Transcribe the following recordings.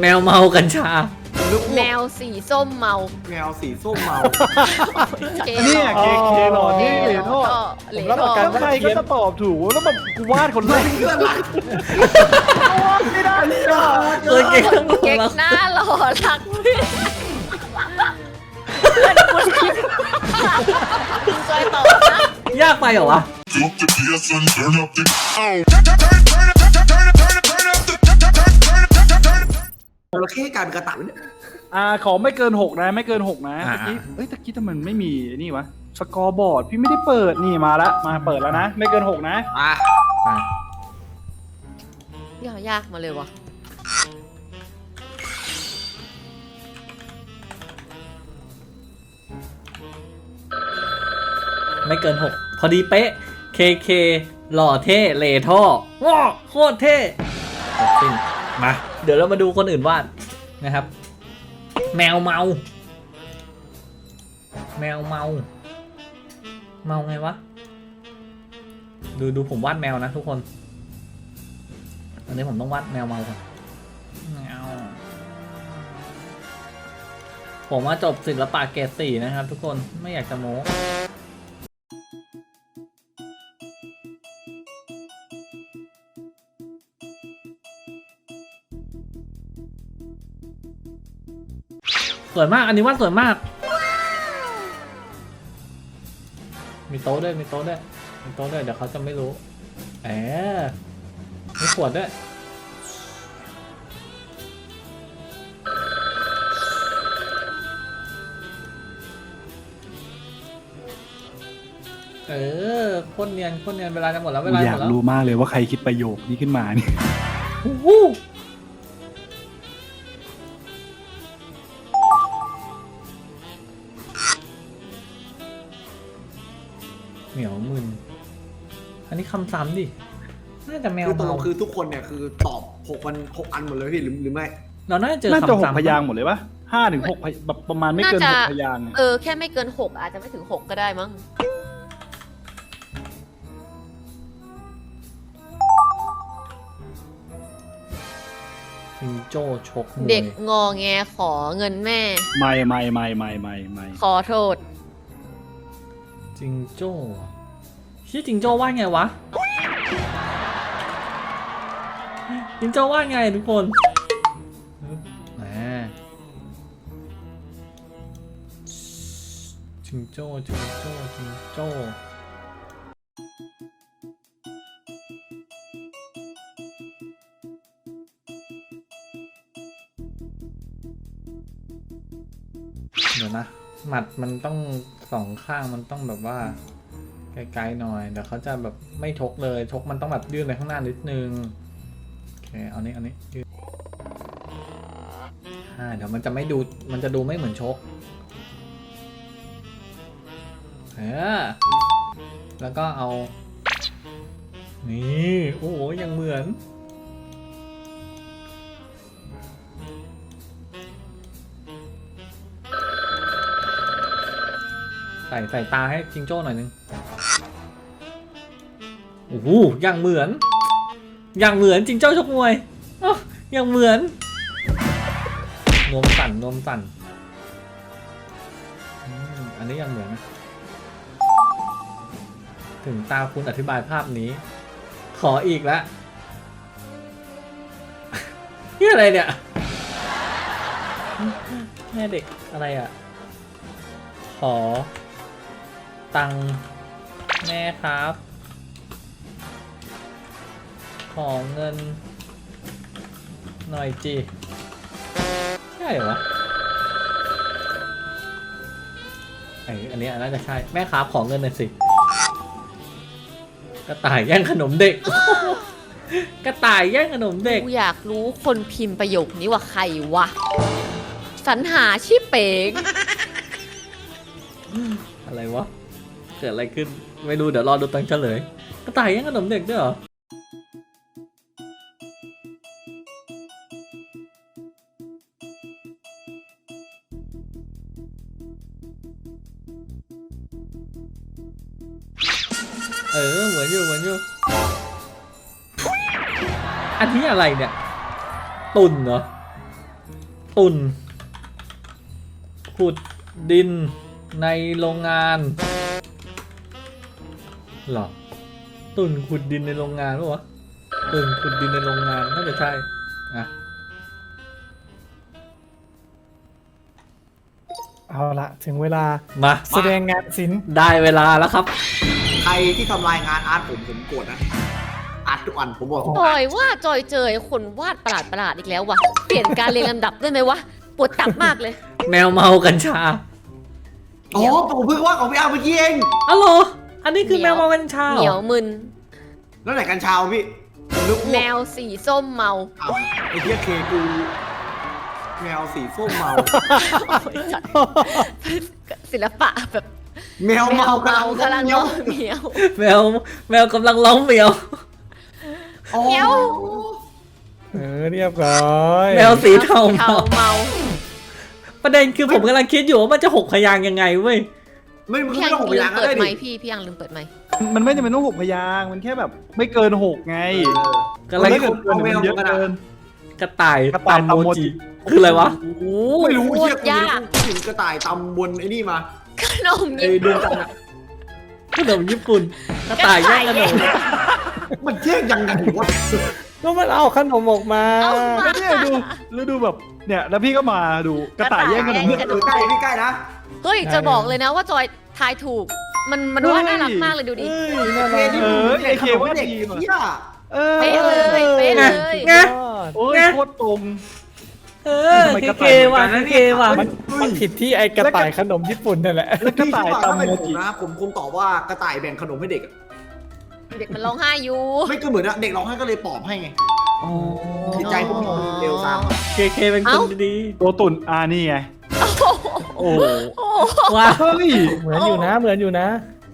แมวเมากัญชานึกแมว่าวสีส้มเมาแมวสีส้มเมาเคเนี่ยเคเคหลอดนี่เหรียญทอดเหรียญแล้วทอใคดรก็จะตอบถูกแล้วแบบกูวาดคนแรกเพื่อนรักไม่ได้เลยอะเออเก่งทั้งหมดเก๊กแล้วหน้าหล่อรักเพื่อนเพื่อนกูคุณจอยตอบนะ ยากไปเหรอวะ Drop the PS and turn up the. Oh. จระเข้กลายเป็นกระต่ายเนี่ยอ่าขอไม่เกินหกนะ ไม่เกินหกนะอ่าตะกี้เอ้ยตะกี้ทำไมมันไม่มีไอ้นี่วะสกอร์บอร์ดพี่ไม่ได้เปิดนี่มาละมาเปิดแล้วนะ ไม่เกินหกนะ อะอะยากยากมาเลยวะไม่เกินหกพอดีเป๊ะ KK หล่อเท่เลท่อว้าโคตรเท่จบสิ้นมา เดี๋ยวเรามาดูคนอื่นวาดนะครับ แมวเมา แมวเมา เมาไงวะ ดูดูผมวาดแมวนะทุกคนอันนี้ผมต้องวาดแมวเมาก่อนแมวผมว่าจบศิลปะเกรดสี่นะครับ ทุกคนไม่อยากจะโม้ สวยมาก อันนี้วาดสวยมาก มีโต๊ะด้วย มีโต๊ะด้วย มีโต๊ะด้วย เดี๋ยวเขาจะไม่รู้แหมมีขวดด้วย เออโคนเนียนโคนเนียน เวลาจะหมดแล้ว เวกูลาอหยามกดแล้วรู้มากเลยว่าใครคิดประโยคนี้ขึ้นมาเนี่ย โอ้โห เหมียวมึน อันนี้คำซ้ำดิ น่าจะแมวคือตกลเมางคือทุกคนเนี่ยคือตอบหกวันหกอันหมดเลยพี่หรือหรือไม่เราน่าจะเจอน่าจะหคำกซ้ำพยางค์หมดเลยปะห้าถึงหกพยแบบประมาณไม่เกินหกพยางค์อะเออ แค่ไม่เกินหกอาจจะไม่ถึงหกก็ได้มั้งจิงโจ้ชกมวยเด็กงอแงขอเงินแม่ ไม่ไม่ไม่ไม่ไม่ไม่ขอโทษ จิงโจ้อะชื่อจิงโจ้ว่าไงวะจิงโจ้ว่าไงทุกคนแหมจิงโจ้จิงโจ้จิงโจ้ เดี๋ยวนะ หมัดมันต้องสองข้างมันต้องแบบว่าไกลๆหน่อยเดี๋ยวเขาจะแบบไม่ชกเลยชกมันต้องแบบยื่นไปข้างหน้านิดนึงโอเคเอานี้เอานี้ยื่นอ่าเดี๋ยวมันจะไม่ดูมันจะดูไม่เหมือนชกเออแล้วก็เอา นี่ โอ้โหยังเหมือน ส่ใส่ตาให้จิงโจ้หน่อยนึงโอ้โหยังเหมือน อยังเหมือนจิงโจ้ชกมวยอ้างเหมือนนวมสั่นนวมสั่นอันนี้ยังเหมือนนะถึงตาคุณอธิบายภาพนี้ ขออีกแล้วนี่อะไรเนี่ยแม่เด็กอะไรอะ ขอ ตังค์แม่ครับ ขอเงิน หน่อยจีใช่เหรอวะไออันนี้น่าจะใช่ แม่ครับขอเงินหน่อยสิ กระต่ายแย่งขนมเด็ก กระต่ายแย่งขนมเด็ก กูอยากรู้คนพิมพ์ประโยคนี้ว่าใครวะ สรรหาชิเป๋ง เกิดอะไรขึ้น ไม่รู้เดี๋ยวรอดูตังเฉลยกระต่ายย่งขนมเด็กด้วยเหรอเออเหมือนอยู่เหมือนอยู่ อันนี้อะไรเนี่ย ตุนเหรอ ตุ่นขุดดินในโรงงาน หรอตุ่นขุดดินในโรงงานปะวะตุ่นขุดดินในโรงงานน่าจะใช่อะเอาละถึงเวลามาแสดงงานศิลป์ได้เวลาแล้วครับ ใครที่ทำลายงานอาร์ตผมผมโกรธนะอาร์ตทุกอันผมบอกจอยว่าจอยเจอคนวาดประหลาดประหลาดๆอีกแล้ววะเปลี่ยนการเรียงลำดับได้ไหมวะปวดตับมากเลย แมวเมากัญชาอ๋อผมเพิ่งว่าของพี่อาร์มเมื่อกี้เองอ๋อเหร ออันนี้คือเหมีแมยววเมากัญชาเหนียวมึน แล้วไหนกัญชาวะพี่ผมนึกแมอ้วกวสีส้มเมาอ้าวไอ้เหี้ยเคกูแมวสีส้มเมาโอ้ยจัดศิลปะแบบแมวแมเมาวเมากำลังเงี้ร้ยองเหมียว แมวแมวกำลังร้องเหมียวอ๋อเงี้ยว เออเรียบร้อยแมวสีเทาเทาเมา เมา ประเด็นคือผมกำลังคิดอยู่ว่ามันจะหกพยางค์ยังไงเว้ย ไม่ไม่พี่ไม่ยังต้องผมลืไปล้ามงก็เปิดได้ไหมดิพี่พี่ยังลืมเปิดไหมมันไม่จำเป็นต้องหกพยางค์มันแค่แบบไม่เกินหกไงกำลังถ้าเกิดเกินเนี่ยมันเยอะเกิน กระต่ายกระต่ายตำโมตำโมจิ จิ คืออะไรวะ โอ้โหไม่รู้โคเหี้ยตรกูยากถึงกระต่ายตำบนไอ้นี่มาขนมไอ้ญี่ดวปุ่งนจันทร์อะขนมญี่ปุ่น กระต่ายย่างขนมมันแยกยังไงวะ ก็มันเอาขนมออกมา เอามาก็เนี่ยดูแล้วดูแบบเนี่ยแล้วพี่ก็มาดูกระต่ายแย่งขนมกระเออใกล้พี่ใกล้นะเฮ้ย จะบอกเลยนะว่าจอยทายถูก มันมันว่าน่ารักมากเลยดูดิเอ้ยน่าเครักนี่เอมึองไอเคว่าเด็กดีเหี้ยเออเป๊ะเลยเป๊ะเลยไงยอดโอ้ยไงโคตรตรง เออทำไมเคกระเคต่ายว่ะเหมือนกันนะเคว่ะมันมันผิดที่ไอกระต่ายขนมญี่ปุ่นนั่นแหละ แล้วกระต่ายพี่ถ้าตำเป็นโมผมจินะผมคงตอบว่ากระต่ายแบ่งขนมให้เด็กอะ เด็กมันร้องไห้อยู่ไม่ก็เหมือนอะเด็กร้องไห้ก็เลยปลอบให้ไงอ๋อจิตใจพวกนี้มันเร็วซ้ำเคเคเป็นคนเอ้าดีตัวตุ่นอ่านี่ไง โอ้โหโอ้ๆว้าเฮ้ยเหมือนอยู่นะ เหมือนอยู่นะ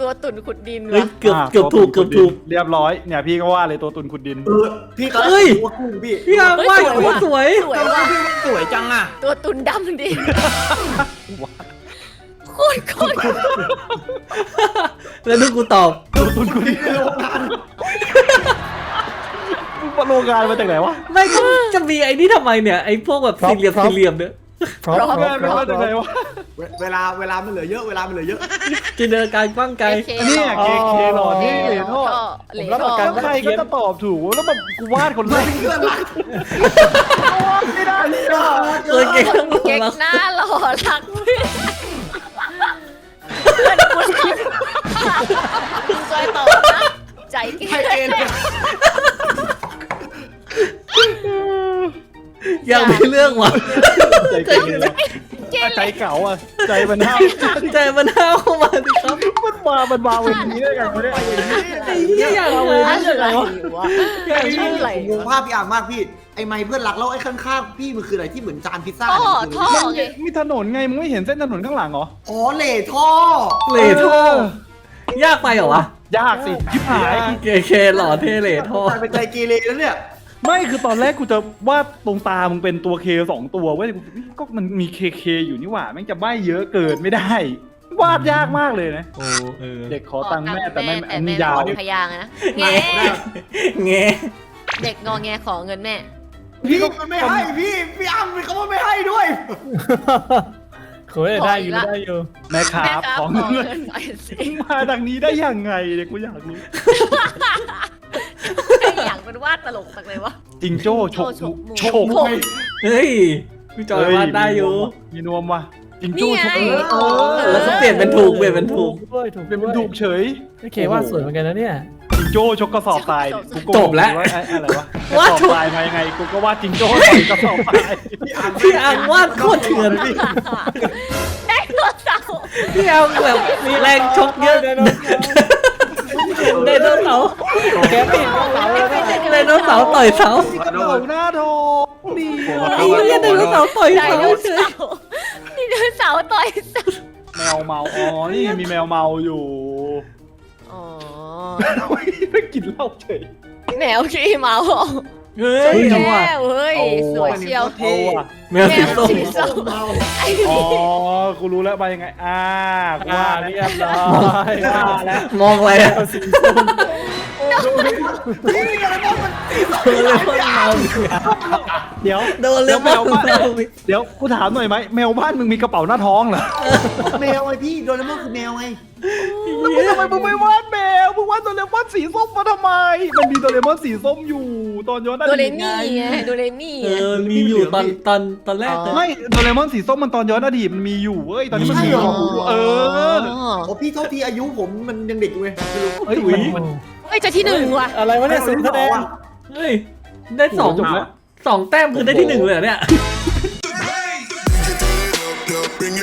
ตัวตุ่นขุดดินเฮ้ยวะเกือบอ่าเกือบถูกเกือบถูกเรียบร้อยเนี่ยพี่ก็ว่าเลยตัวตุ่นขุดดิน เออพี่ก็เฮ้ยว่ากุ้งพี่พี่อาร์มว่าโคตรสวยสวยแต่ว่าว่ะพี่ว่าสวยจังอะตัวตุ่นดำดิ โคตรโคตรแล้วดูกูตอบตัวตุ่นขุดดินในโรงงานมึงมาโรงงานมาจากไหนวะไม่ก็จะมีไอ้นี่ทำไมเนี่ยไอ้พวกแบบครับสี่เหลี่ยมครับสี่เหลี่ยมเนี่ยพร้อมโรงพร้อมงานพร้อมมาจากไหนวะเวเวลาเวลามันเหลือเยอะเวลามันเหลือเยอะ จินตนาการกว้างไกลเคเนี่ยอ๋อเคเคหลอดนี่เหรียญทอดเหรียญผมรับประทกัอนดแล้วใครก็จะตอบถูกแล้วแบบกูวาดคนแรกเพื่อนรักไม่ได้เลยอะเออเก่งทั้งหมดเก๊กแล้วหน้าหล่อรัก เพื่อนเพื่อนกูคุณจอยตอบนะ ใจเก๊ให้เอ็นอยากมีเรื่องว่ะใจเก่งเลยใจเก่าอะ ใจมันห้าวใจมันห้าวเข้ามาดิครับ มามันมาวันนี้ได้ไงวะเนี่ยไอ้เหี้ยอยากเลยอะไรวะอยากพี่เลยอะไรงงภาพพี่อ่างมากพี่ ไอ้ไม้เพื่อนรักแล้วไอ้ข้างๆพี่มันคืออะไรที่เหมือนจานพิซซ่าท่อเนี่ยท่อมันไงมีถนนไงมึงไม่เห็นเส้นถนนข้างหลังเหรออ๋อเหล่ท่อเหล่ท่อยากไปเหรอวะยากสิยิบหายเคเคหล่อเท่เหล่ท่อ กลายเป็นใจเกเรแล้วเนี่ย ไม่คือตอนแรกกูจะวาดตรงตามึงเป็นตัวเคสองตัวเว้ยกูก็มันมีเคเคอยู่นี่หว่าแม่งจะใบเยอะเกินไม่ได้ วาดยากมากเลยนะโอ้เออเด็กขอตังค์แม่แต่ไม่แต่อันแม่นี้ยาวพยางค์อะนะแงแงเด็กงอแงขอเงินแม่ พี่มันไม่ให้พี่พี่อ้ำมันเขาว่าไม่ให้ด้วยเคยได้อยู่ได้อยู่แม่ครัแม่บครับของขอเงินเงินหน่อยสิมึงมาทางนี้ได้ยังไงเนี่ยกูอยากรู้ไอ้อย่างเป็นวาดตลกจังเลยวะจิงโจ้ฉกโจ้ฉกมุกฉกฉกเฮ้ยพี่จอยวาดได้อยู่มีนวมว่ะ จิงนี่โจ้ไงฉกเออแล้วก็เปลี่ยนเป็นถูกเปลี่ยนเป็นถูก ด้วยถูกเป็นมันถูกเฉยโอเคว่าสวยเหมือนกันนะเนี่ย จิงโจ้ชกกระสอบทรายกูโกหกจบแล้วาไอ้อะไรวะกว่าระสอบทรายมายังไงกูก็ว่าจิงโจ้ใส่กระสอบทรายพี่อังวาดโคตรเถื่อนได้โนเสาร์พี่อังแบบมีแรงชกเยอะไดโนเสาร์แกไม่เห็นว่าเราเลยนะไดโนเสาร์ต่อยเสา กระโดดหน้าโถดีไอ้เหี้ยไดโนเสาร์ต่อยไดเสาโนเฉยเสาร์นี่ไดโนเสาร์ต่อยเสาร์แมวเมา อ๋อ นี่มีแมวเมาอยู่อ๋อไม่กินเหล้าเฉย แมวขี้เมาเหรอเฮ้ยแมเอาว่ะวเฮ้ย สวยเชียวเท่เอาว่ะแมวสีส้ม แมวสีส้มเมาไอ้อ๋อนี่กูรู้แล้วไปยังไง อ่ากูอ่าว่าเรีแล้วยบร้อยว่าแล้วมองอะไรอะเอาสีส้ม โอ้เดี๋ยวโดนเลแล้ยวแมวบ้านเดี๋ยวกูถามหน่อยไหมแมวบ้านมึงมีกระเป๋าหน้าท้องเหรอแมวไงพี่โดนแล้วมันคือแมวไงแล้วทำไมมึงไม่วาดแมวมึงวาดโดเรมอนสีส้มมาทำไม มันมีโดเรมอนสีส้มอยู่ ตอนย้อนอโดเรดีตไงมี่ไงโดเรมี่เอไงอมีอยู่ตอนตอนตอนแรกเลย ไม่โดเรมอนสีส้มมันตอนย้อนอดีตมันมีอยู่เว้ยตอนนี้มันใช่มีเหรออยู่เออ โอ้พี่โทษทีอายุผมมันยังเด็กอยู่ไงไม่รู้เฮ้ยอุ๊ยมัน เฮ้ยจะที่หนึ่งว่ะอะไรวะเนี่ยศูนคะแนนเฮ้ย ได้สองแล้วสองแต้มคือได้ที่หนึ่งเลยเหรอเนี่ย Bring